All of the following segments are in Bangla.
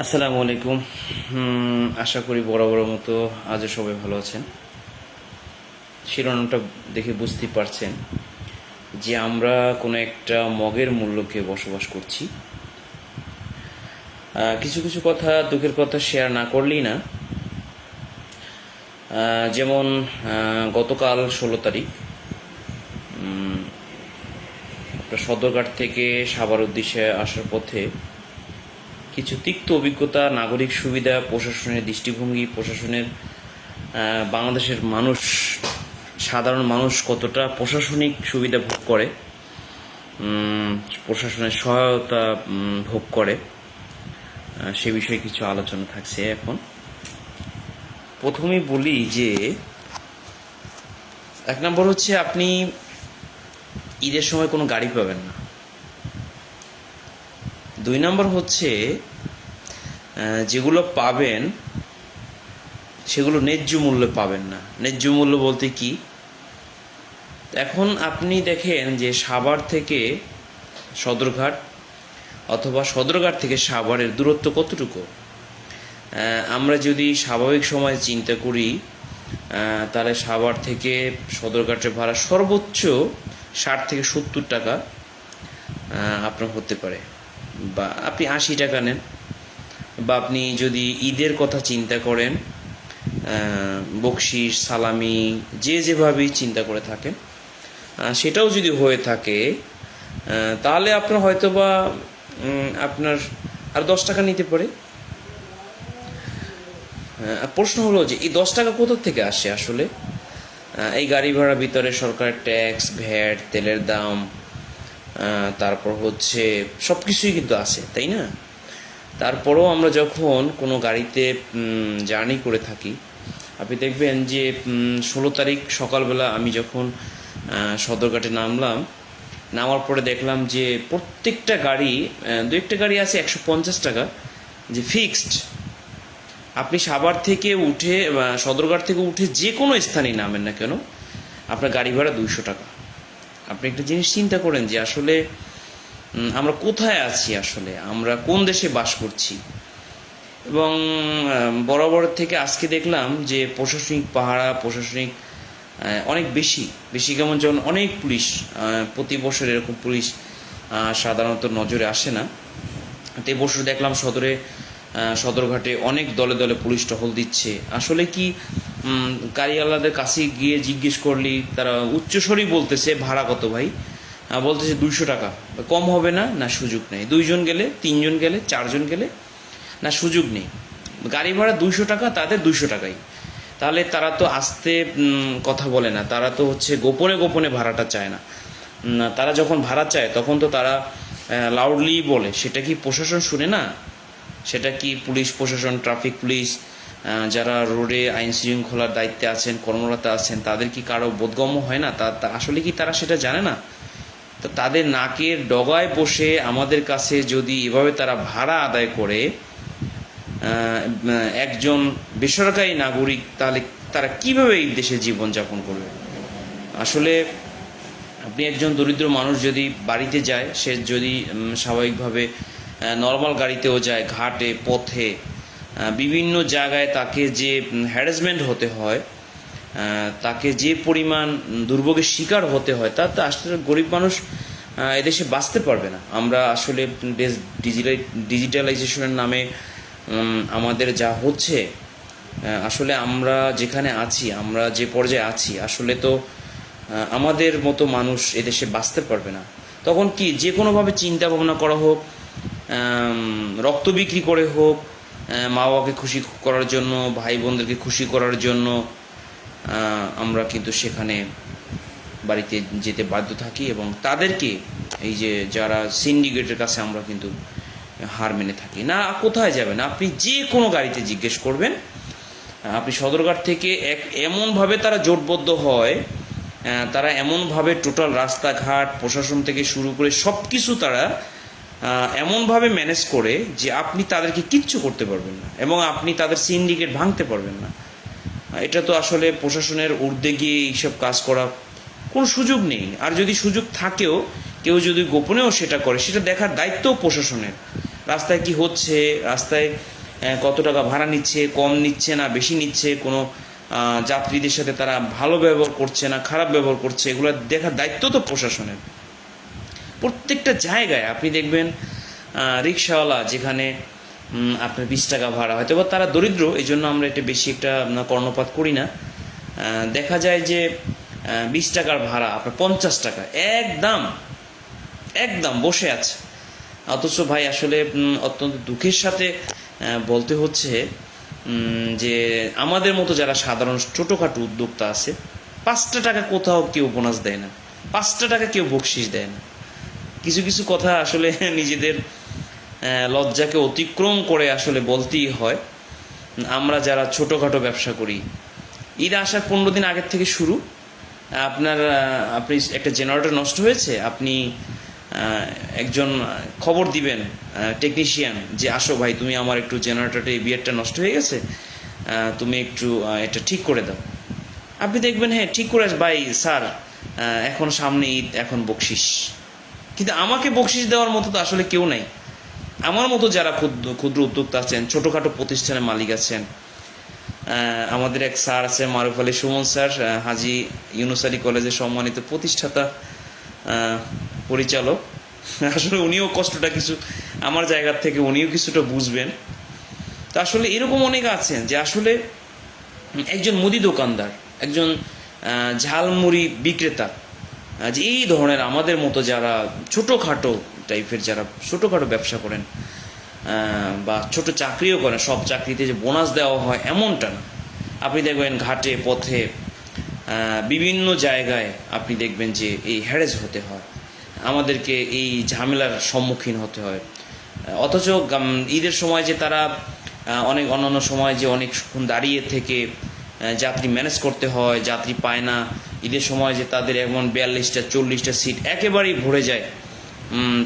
আসসালামু আলাইকুম। আশা করি বড় বড় মতো আজও সবাই ভালো আছেন। শিরোনামটা দেখে বুঝতেই পারছেন যে আমরা কোনো একটা মগের মূল্যকে বসবাস করছি। কিছু কিছু কথা দুঃখের কথা শেয়ার না করলেই না। যেমন গতকাল ষোলো তারিখ সদরঘাট থেকে সাভার উদ্দেশ্যে আসার পথে কিছু তিক্ত অভিজ্ঞতা, নাগরিক সুবিধা, প্রশাসনের দৃষ্টিভঙ্গি, প্রশাসনের বাংলাদেশের মানুষ, সাধারণ মানুষ কতটা প্রশাসনিক সুবিধা ভোগ করে প্রশাসনের সহায়তা ভোগ করে সে বিষয়ে কিছু আলোচনা থাকছে এখন। প্রথমেই বলি যে, এক নম্বর হচ্ছে আপনি ঈদের সময় কোনো গাড়ি পাবেন না। দুই নম্বর হচ্ছে যেগুলো পাবেন, সেগুলো ন্যায্য মূল্যে পাবেন না। ন্যায্য মূল্য বলতে কি? এখন আপনি দেখেন যে সাভার থেকে সদরঘাট অথবা সদরঘাট থেকে সাভারের দূরত্ব কতটুকু? আমরা যদি স্বাভাবিক সময় চিন্তা করি তাহলে সাভার থেকে সদরঘাটের ভাড়া সর্বোচ্চ ষাট থেকে সত্তর টাকা আপনার হতে পারে। বা আপনি আশি টাকা নেন। বা আপনি যদি ঈদের কথা চিন্তা করেন বকশিস সালামি, যে যেভাবেই চিন্তা করে থাকেন সেটাও যদি হয়ে থাকে তাহলে আপনার হয়তো বা আপনার আর দশ টাকা নিতে পারে। প্রশ্ন হলো যে এই দশ টাকা কোথা থেকে আসে আসলে? এই গাড়ি ভাড়া ভিতরে সরকারের ট্যাক্স, ভ্যাট, তেলের দাম তারপর হচ্ছে সব কিছুই কিন্তু আছে তাই না? তারপরেও আমরা যখন কোনো গাড়িতে জার্নি করে থাকি, আপনি দেখবেন যে ষোলো তারিখ সকালবেলা আমি যখন সদরঘাটে নামলাম, নামার পরে দেখলাম যে, প্রত্যেকটা গাড়ি দু একটা গাড়ি আছে একশো পঞ্চাশ টাকা, যে ফিক্সড আপনি সাভার থেকে উঠে সদরঘাট থেকে উঠে যে কোনো স্থানে নামেন না কেন, আপনার গাড়ি ভাড়া দুইশো টাকা। আপনি একটা জিনিস চিন্তা করেন যে, আসলে আমরা কোথায় আছি আসলে? আমরা কোন দেশে বাস করছি? এবং বরাবর থেকে আজকে দেখলাম যে প্রশাসনিক পাহারা, প্রশাসনিক অনেক বেশি বেশি কেমন যেমন অনেক পুলিশ প্রতি বছর এরকম পুলিশ সাধারণত নজরে আসে না। তো বছর দেখলাম সদরে সদরঘাটে অনেক দলে দলে পুলিশ টহল দিচ্ছে। আসলে কি গাড়িওয়ালাদের কাছে গিয়ে জিজ্ঞেস করলি তারা উচ্চস্বরই বলতেছে, ভাড়া কত ভাই? বলতেছে দুইশো টাকা। কম হবে না না সুযোগ নেই। দুইজন গেলে, তিনজন গেলে, চারজন গেলে, না সুযোগ নেই। গাড়ি ভাড়া দুইশো টাকা, তাদের দুইশো টাকাই। তাহলে তারা তো আসতে কথা বলে না। তারা তো হচ্ছে গোপনে গোপনে ভাড়াটা চায় না। তারা যখন ভাড়া চায়, তখন তো তারা লাউডলি বলে। সেটা কি প্রশাসন শুনে না? সেটা কি পুলিশ, প্রশাসন ট্রাফিক পুলিশ যারা রোডে আইন শৃঙ্খলার দায়িত্বে আছেন, কর্মরত আছেন, তাদের কি কারও বোধগম্য হয় না? তা আসলে কি তারা সেটা জানে না? তো তাদের নাকের ডগায় বসে আমাদের কাছে যদি এভাবে তারা ভাড়া আদায় করে একজন বেসরকারি নাগরিক, তাহলে তারা কীভাবে এই দেশে জীবনযাপন করবে? আসলে আপনি একজন দরিদ্র মানুষ যদি বাড়িতে যায়, সে যদি স্বাভাবিকভাবে নর্মাল গাড়িতেও যায়, ঘাটে, পথে বিভিন্ন জায়গায় তাকে যে হ্যারাসমেন্ট হতে হয় তাকে যে পরিমাণ দুর্ভোগের শিকার হতে হয় তা আসলে গরিব মানুষ এদেশে বাঁচতে পারবে না। আমরা আসলে ডিজিটাল, ডিজিটালাইজেশনের নামে আমাদের যা হচ্ছে আসলে আমরা যেখানে আছি, আমরা যে পর্যায়ে আছি, আসলে তো আমাদের মতো মানুষ এদেশে বাঁচতে পারবে না। তখন কি যে কোনোভাবে চিন্তা ভাবনা করা হোক রক্ত বিক্রি করে হোক মা বাবাকে খুশি করার জন্য ভাই বোনদেরকে খুশি করার জন্য আমরা কিন্তু সেখানে বাড়িতে যেতে বাধ্য থাকি এবং তাদেরকে এই যে যারা সিন্ডিকেটের কাছে আমরা কিন্তু হার মেনে থাকি। না, কোথায় যাবেন? আপনি যে কোনো গাড়িতে জিজ্ঞেস করবেন। আপনি সদরঘাট থেকে এক এমনভাবে তারা জোটবদ্ধ হয় তারা এমনভাবে টোটাল রাস্তাঘাট, প্রশাসন থেকে শুরু করে সব কিছু তারা এমনভাবে ম্যানেজ করে যে আপনি তাদেরকে কিচ্ছু করতে পারবেন না এবং আপনি তাদের সিন্ডিকেট ভাঙতে পারবেন না। এটা তো আসলে প্রশাসনের ঊর্ধ্বে গিয়ে এইসব কাজ করা কোনো সুযোগ নেই। আর যদি সুযোগ থাকেও, কেউ যদি গোপনেও সেটা করে, সেটা দেখার দায়িত্বও প্রশাসনের। রাস্তায় কি হচ্ছে, রাস্তায় কত টাকা ভাড়া নিচ্ছে, কম নিচ্ছে না, বেশি নিচ্ছে, কোনো যাত্রীদের সাথে তারা ভালো ব্যবহার করছে না, খারাপ ব্যবহার করছে, এগুলো দেখার দায়িত্ব তো প্রশাসনের। প্রত্যেকটা জায়গায় আপনি দেখবেন রিক্সাওয়ালা যেখানে আপনার বিশ টাকা ভাড়া হয়তো, বা তারা দরিদ্র এই জন্য আমরা এটা বেশি একটা কর্ণপাত করি না। দেখা যায় যে বিশ টাকার ভাড়া, আপনার পঞ্চাশ টাকা, একদম একদম বসে আছে। অথচ ভাই, আসলে অত্যন্ত দুঃখের সাথে বলতে হচ্ছে যে, আমাদের মতো যারা সাধারণ ছোটোখাটো উদ্যোক্তা আছে, পাঁচটা টাকা কোথাও কেউ বোনাস দেয় না, পাঁচটা টাকা কেউ বকশিস দেয় না। কিছু কিছু কথা আসলে নিজেদের লজ্জাকে অতিক্রম করে আসলে বলতেই হয়। আমরা যারা ছোটোখাটো ব্যবসা করি, ঈদ আসার পনেরো দিন আগের থেকে শুরু। আপনার আপনি একটা জেনারেটর নষ্ট হয়েছে, আপনি একজন খবর দিবেন টেকনিশিয়ান যে, আসো ভাই, তুমি আমার একটু জেনারেটরটা, এই বিয়ারটা নষ্ট হয়ে গেছে তুমি একটু এটা ঠিক করে দাও। আপনি দেখবেন হ্যাঁ ঠিক করে ভাই, স্যার এখন সামনে ঈদ, এখন বকশিস। কিন্তু আমাকে বকশিস দেওয়ার মতো তো আসলে কেউ নাই। আমার মতো যারা ক্ষুদ্র ক্ষুদ্র উদ্যোক্তা আছেন, ছোটোখাটো প্রতিষ্ঠানের মালিক আছেন আমাদের এক স্যার আছে, মারুফ আলী সুমন স্যার হাজি ইউনুস আলী কলেজের সম্মানিত প্রতিষ্ঠাতা পরিচালক। আসলে উনিও কষ্টটা কিছু, আমার জায়গার থেকে উনিও কিছুটা বুঝবেন। তো আসলে এরকম অনেক আছেন যে আসলে একজন মুদি দোকানদার, একজন ঝালমুড়ি বিক্রেতা যে এই ধরনের আমাদের মতো যারা ছোটোখাটো টাইপের যারা ছোটোখাটো ব্যবসা করেন বা ছোট চাকরিও করেন, সব চাকরিতে যে বোনাস দেওয়া হয় এমনটা না। আপনি দেখবেন ঘাটে, পথে বিভিন্ন জায়গায় আপনি দেখবেন যে এই হ্যারেস হতে হয়। আমাদেরকে এই ঝামেলার সম্মুখীন হতে হয়। অথচ ঈদের সময় যে তারা অনেক অন্যান্য সময় যে অনেকক্ষণ দাঁড়িয়ে থেকে যাত্রী ম্যানেজ করতে হয়, যাত্রী পায় না। ঈদের সময় যে তাদের এমন বিয়াল্লিশটা, চল্লিশটা সিট একেবারেই ভরে যায়।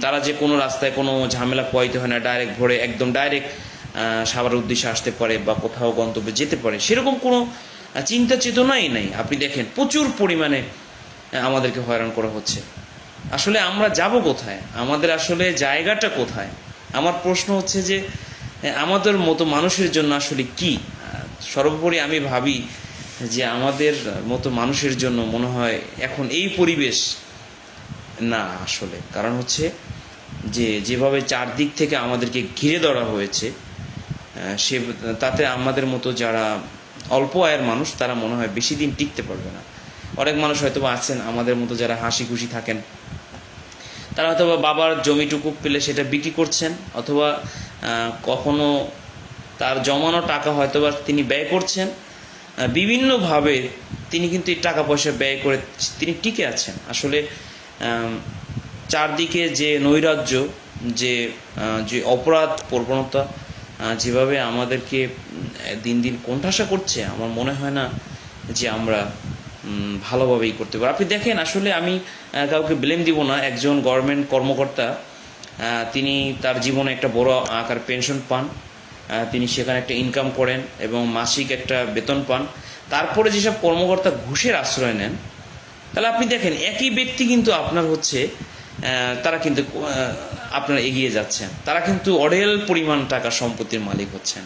তারা যে কোনো রাস্তায় কোনো ঝামেলা পোয়াইতে হয় না ডাইরেক্ট ভরে একদম ডাইরেক্ট সাবার উদ্দেশ্যে আসতে পারে বা কোথাও গন্তব্যে যেতে পারে। সেরকম কোনো চিন্তা চেতনাই নাই। আপনি দেখেন, প্রচুর পরিমাণে আমাদেরকে হয়রান করা হচ্ছে। আসলে আমরা যাব কোথায়? আমাদের আসলে জায়গাটা কোথায়? আমার প্রশ্ন হচ্ছে যে আমাদের মতো মানুষের জন্য আসলে কি? সর্বোপরি আমি ভাবি যে আমাদের মতো মানুষের জন্য মনে হয় এখন এই পরিবেশ না, আসলে। কারণ হচ্ছে যে, যেভাবে চারদিক থেকে আমাদেরকে ঘিরে ধরা হয়েছে সে, তাতে আমাদের মতো যারা অল্প আয়ের মানুষ, তারা মনে হয় বেশি দিন টিকতে পারবে না। অনেক মানুষ হয়তো আছেন, আমাদের মতো যারা হাসি খুশি থাকেন। তারা হয়তো বাবার জমিটুকু পেলে সেটা বিক্রি করছেন, অথবা কখনো তার জমানো টাকা হয়তো বা তিনি ব্যয় করছেন। বিভিন্নভাবে তিনি কিন্তু এই টাকা পয়সা ব্যয় করে তিনি টিকে আছেন। আসলে চারদিকে যে নৈরাজ্য, যে যে অপরাধ, প্রবণতা যেভাবে আমাদেরকে দিন দিন কোণঠাসা করছে, আমার মনে হয় না যে আমরা ভালোভাবেই করতে পারি। আপনি দেখেন, আসলে আমি কাউকে ব্লেম দিব না। একজন গভর্নমেন্ট কর্মকর্তা তিনি তার জীবনে একটা বড় আকার পেনশন পান তিনি সেখানে একটা ইনকাম করেন এবং মাসিক একটা বেতন পান। তারপরে যেসব কর্মকর্তা ঘুষের আশ্রয় নেন তাহলে আপনি দেখেন, একই ব্যক্তি কিন্তু আপনার হচ্ছে তারা কিন্তু আপনার এগিয়ে যাচ্ছেন। তারা কিন্তু অঢেল পরিমাণ টাকা সম্পত্তির মালিক হচ্ছেন।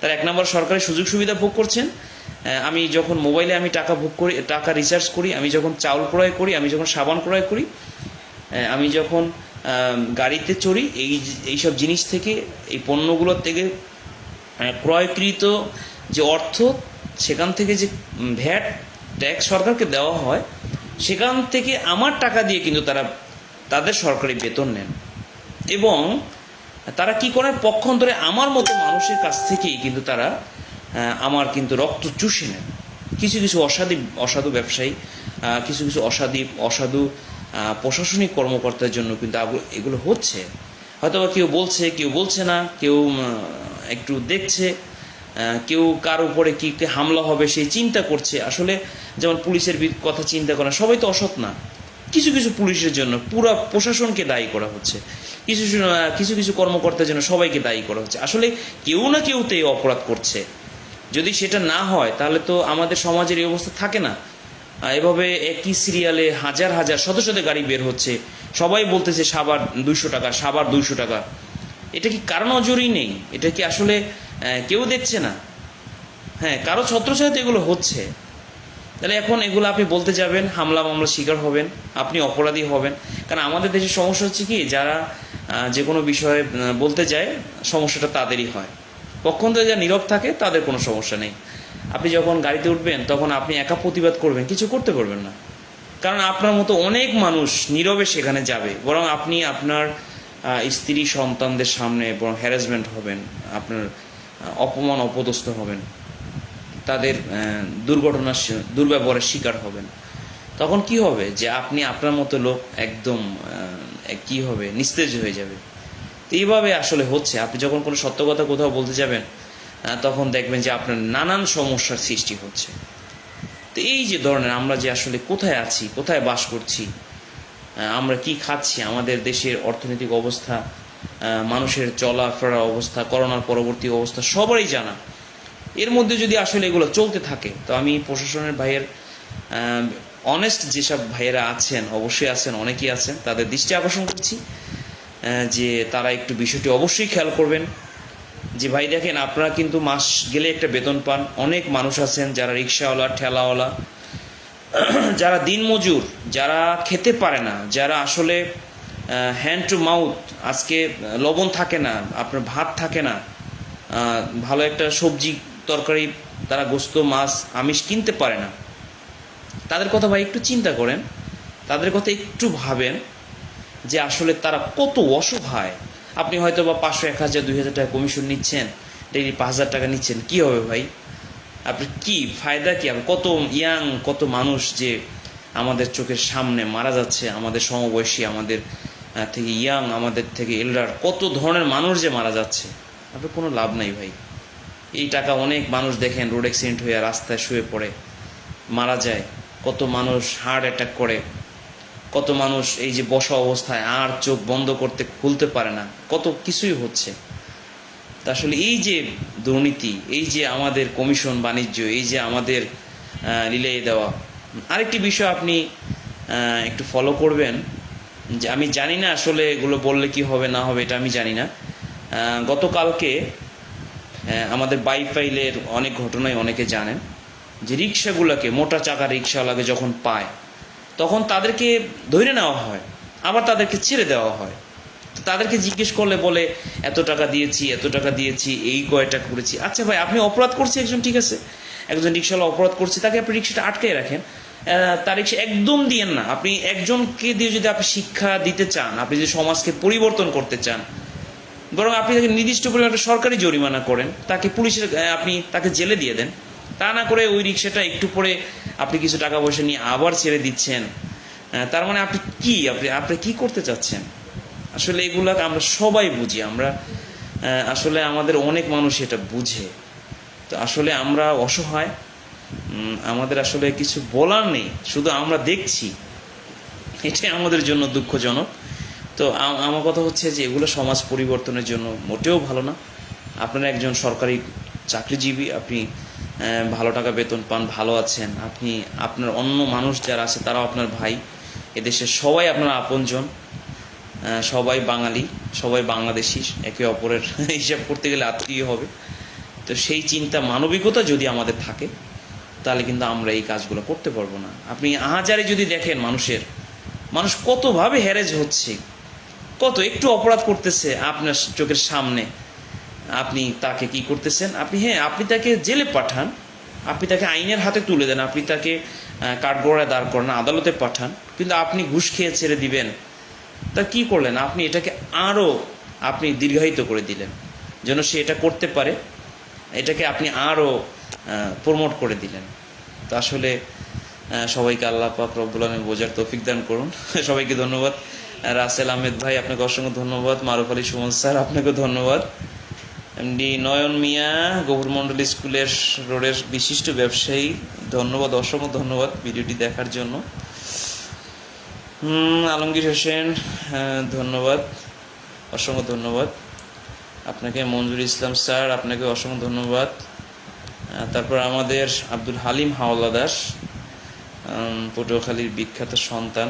তারা এক নম্বর সরকারি সুযোগ সুবিধা ভোগ করছেন। আমি যখন মোবাইলে আমি টাকা ভোগ করি, টাকা রিচার্জ করি, আমি যখন চাউল ক্রয় করি, আমি যখন সাবান ক্রয় করি আমি যখন গাড়িতে চড়ি, এই, এইসব জিনিস থেকে, এই পণ্যগুলোর থেকে ক্রয়কৃত যে অর্থ, সেখান থেকে যে ভ্যাট, ট্যাক্স সরকারকে দেওয়া হয় সেখান থেকে আমার টাকা দিয়ে কিন্তু তারা তাদের সরকারি বেতন নেন। এবং তারা কি করেন? পক্ষান্তরে আমার মতো মানুষের কাছ থেকেই কিন্তু তারা আমার কিন্তু রক্ত চুষে নেন। কিছু কিছু অসাধু অসাধু ব্যবসায়ী কিছু কিছু অসাধু অসাধু প্রশাসনিক কর্মকর্তার জন্য কিন্তু এগুলো হচ্ছে। হয়তো কেউ বলছে কেউ বলছে না, কেউ একটু দেখছে। কেউ কার উপরে কি হামলা হবে সেই চিন্তা করছে। আসলে যেমন পুলিশের কথা চিন্তা করা সবাই তো অসৎ না। কিছু কিছু পুলিশের জন্য পুরো প্রশাসনকে দায়ী করা হচ্ছে। কিছু কিছু, কিছু কর্মকর্তার জন্য সবাইকে দায়ী করা হচ্ছে। আসলে কেউ না কেউ তো এই অপরাধ করছে। যদি সেটা না হয় তাহলে তো আমাদের সমাজের এই অবস্থা থাকে না। এভাবে একই সিরিয়ালে হাজার হাজার শত শত গাড়ি বের হচ্ছে। সবাই বলতেছে সাবার দুইশো টাকা সাবার দুইশো টাকা। এটা কি কারও নজরই নেই? এটা কি আসলে কেউ দেখছে না। হ্যাঁ কারও ছত্রছায়াতে এগুলো হচ্ছে। তাহলে এখন এগুলো আপনি বলতে যাবেন, হামলা মামলা শিকার হবেন, আপনি অপরাধী হবেন। কারণ আমাদের দেশের সমস্যা হচ্ছে কি, যারা যে কোনো বিষয়ে বলতে যায়, সমস্যাটা তাদেরই হয়। পক্ষান্তরে যারা নীরব থাকে, তাদের কোনো সমস্যা নেই। আপনি যখন গাড়িতে উঠবেন, তখন আপনি একা প্রতিবাদ করবেন, কিছু করতে পারবেন না। কারণ আপনার মতো অনেক মানুষ নীরবে সেখানে যাবে। বরং আপনি আপনার স্ত্রী সন্তানদের সামনে বরং হ্যারাসমেন্ট হবেন, আপনার অপমান, অপদস্থ হবেন। তাদের দুর্ঘটনার দুর্ব্যবহারের শিকার হবেন। তখন কি হবে? যে আপনি আপনার মতো লোক একদম কি হবে? নিস্তেজ হয়ে যাবে। তো এইভাবে আসলে হচ্ছে। আপনি যখন কোনো সত্য কথা কোথাও বলতে যাবেন তখন দেখবেন যে আপনার নানান সমস্যার সৃষ্টি হচ্ছে। তো এই যে ধরনের আমরা যে আসলে কোথায় আছি, কোথায় বাস করছি আমরা কি খাচ্ছি, আমাদের দেশের অর্থনৈতিক অবস্থা মানুষের চলাফেরা অবস্থা, করোনার পরবর্তী অবস্থা সবারই জানা। এর মধ্যে যদি আসলে এগুলো চলতে থাকে, তো আমি প্রশাসনের ভাইয়ের অনেস্ট যেসব ভাইয়েরা আছেন, অবশ্যই আছেন, অনেকেই আছেন, তাদের দৃষ্টি আকর্ষণ করছি যে তারা একটু বিষয়টি অবশ্যই খেয়াল করবেন। যে ভাই দেখেন, আপনারা কিন্তু মাস গেলে একটা বেতন পান। অনেক মানুষ আছেন যারা রিক্সাওয়ালা, ঠেলাওয়ালা, যারা দিনমজুর, যারা খেতে পারে না, যারা আসলে হ্যান্ড টু মাউথ আজকে লবণ থাকে না, আপনার ভাত থাকে না ভালো একটা সবজি তরকারি, তারা গোস্ত, মাছ, আমিষ কিনতে পারে না। তাদের কথা ভাই একটু চিন্তা করেন, তাদের কথা একটু ভাবেন যে আসলে তারা কত অসহায়। আপনি হয়তো বা পাঁচশো, এক হাজার, দুই হাজার টাকা কমিশন নিচ্ছেন ডেইলি পাঁচ হাজার টাকা নিচ্ছেন, কি হবে ভাই? আপনি কি ফায়দা কি? কত ইয়াং কত মানুষ যে আমাদের চোখের সামনে মারা যাচ্ছে, আমাদের সমবয়সী, আমাদের থেকে ইয়াং আমাদের থেকে এল্ডার, কত ধরনের মানুষ যে মারা যাচ্ছে। আপনার কোনো লাভ নাই ভাই। এই টাকা অনেক মানুষ দেখেন রোড অ্যাক্সিডেন্ট হয়ে রাস্তায় শুয়ে পড়ে, মারা যায়। কত মানুষ হার্ট অ্যাটাক করে। কত মানুষ এই যে বসা অবস্থায় আর চোখ বন্ধ করতে খুলতে পারে না। কত কিছুই হচ্ছে। তা আসলে এই যে দুর্নীতি, এই যে আমাদের কমিশন বাণিজ্য, এই যে আমাদের রিলে দেওয়া, আরেকটি বিষয় আপনি একটু ফলো করবেন। আমি জানি না আসলে এগুলো বললে কি হবে, না হবে, এটা আমি জানি না। গতকালকে আমাদের বাইফাইলের অনেক ঘটনায় অনেকে জানেন, যে রিক্সাগুলোকে মোটা চাকা রিক্সাওয়ালাকে যখন পায়, তখন তাদেরকে ধরে নেওয়া হয়, আবার তাদেরকে ছেড়ে দেওয়া হয়। তো তাদেরকে জিজ্ঞেস করলে বলে, এত টাকা দিয়েছি, এত টাকা দিয়েছি, এই কয়টা করেছি? আচ্ছা ভাই, আপনি অপরাধ করছি একজন, ঠিক আছে? একজন রিক্সাওয়ালা অপরাধ করছে, তাকে আপনি রিক্সাটা আটকে রাখেন। আহ, তার রিক্সা একদম দিয়েন না। আপনি একজনকে দিয়ে যদি আপনি শিক্ষা দিতে চান আপনি যদি সমাজকে পরিবর্তন করতে চান বরং আপনি তাকে নির্দিষ্ট পরিমাণ একটা সরকারি জরিমানা করেন তাকে পুলিশের আপনি তাকে জেলে দিয়ে দেন তা না করে ওই রিক্সাটা একটু পরে আপনি কিছু টাকা পয়সা নিয়ে আবার ছেড়ে দিচ্ছেন। তার মানে আপনি কি? আপনি আপনি কি করতে চাচ্ছেন? আসলে এগুলা আমরা সবাই বুঝি। আমরা আসলে আমাদের অনেক মানুষ এটা বুঝে। তো আসলে আমরা অসহায়। আমাদের আসলে কিছু বলার নেই। শুধু আমরা দেখছি। এটাই আমাদের জন্য দুঃখজনক। তো আমার কথা হচ্ছে যে এগুলো সমাজ পরিবর্তনের জন্য মোটেও ভালো না। আপনারা একজন সরকারি চাকরিজীবী, আপনি ভালো টাকা বেতন পান, ভালো আছেন। আপনি, আপনার অন্য মানুষ যারা আছে, তারাও আপনার ভাই। এদেশের সবাই আপনার আপনজন। সবাই বাঙালি, সবাই বাংলাদেশি, একে অপরের হিসাব করতে গেলে আত্মীয় হবে। তো সেই চিন্তা মানবিকতা যদি আমাদের থাকে তাহলে কিন্তু আমরা এই কাজগুলো করতে পারব না। আপনি আহাজারে যদি দেখেন মানুষের, মানুষ কতভাবে হ্যারেজ হচ্ছে, কত একটু অপরাধ করতেছে আপনার চোখের সামনে, আপনি তাকে কি করতেছেন? আপনি হ্যাঁ আপনি তাকে জেলে পাঠান, আপনি তাকে আইনের হাতে তুলে দেন, আপনি তাকে কাঠগড়ায় দাঁড় করান, আদালতে পাঠান, কিন্তু আপনি ঘুষ খেয়ে ছেড়ে দিবেন। তা কি করলেন? আপনি এটাকে আরও আপনি দীর্ঘায়িত করে দিলেন, যেন সে এটা করতে পারে। এটাকে আপনি আরও প্রমোট করে দিলেন। তো আসলে সবাইকে আল্লাহ পাক রব্বুল আলমী বোঝার তৌফিক দান করুন। সবাইকে ধন্যবাদ। রাসেল আহমেদ ভাই, আপনাকে অসংখ্য ধন্যবাদ। মারুফ আলী সুমন স্যার আপনাকে ধন্যবাদ। এমডি নয়ন মিয়া, গভুর মন্ডল স্কুলের রোডের বিশিষ্ট ব্যবসায়ী, ধন্যবাদ, অসংখ্য ধন্যবাদ ভিডিওটি দেখার জন্য। আলমগীর হোসেন ধন্যবাদ, অসংখ্য ধন্যবাদ। আপনাকে মঞ্জুর ইসলাম স্যার, আপনাকে অসংখ্য ধন্যবাদ। তারপর আমাদের আব্দুল হালিম হাওলা দাস পটুয়াখালীর বিখ্যাত সন্তান।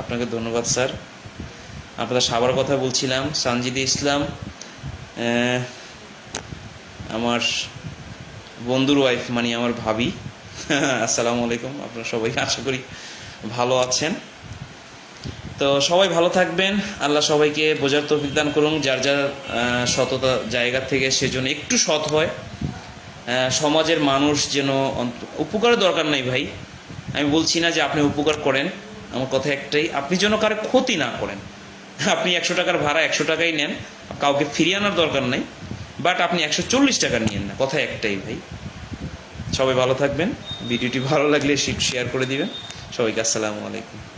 আপনাকে ধন্যবাদ, স্যার। আপনাদের সাবার কথা বলছিলাম, সানজিদে ইসলাম আমার বন্ধুর ওয়াইফ মানে আমার ভাবি। আসসালামু আলাইকুম, আপনারা সবাই আশা করি ভালো আছেন। তো সবাই ভালো থাকবেন, আল্লাহ সবাইকে বোঝার তৌফিক দান করুন, যার যার সততা জায়গা থেকে সেজন্য একটু সৎ হয়। সমাজের মানুষ যেন উপকারের দরকার নাই ভাই। আমি বলছি না যে আপনি উপকার করেন। আমার কথা একটাই, আপনি যেন কারও ক্ষতি না করেন। আপনি একশো টাকার ভাড়া একশো টাকাই নেন, কাউকে ফিরিয়ে আনার দরকার নেই বাট আপনি একশো চল্লিশ টাকা নিয়েন না। কথা একটাই ভাই। সবাই ভালো থাকবেন। ভিডিওটি ভালো লাগলে শেয়ার করে দিবেন। সবাইকে আসসালামু আলাইকুম।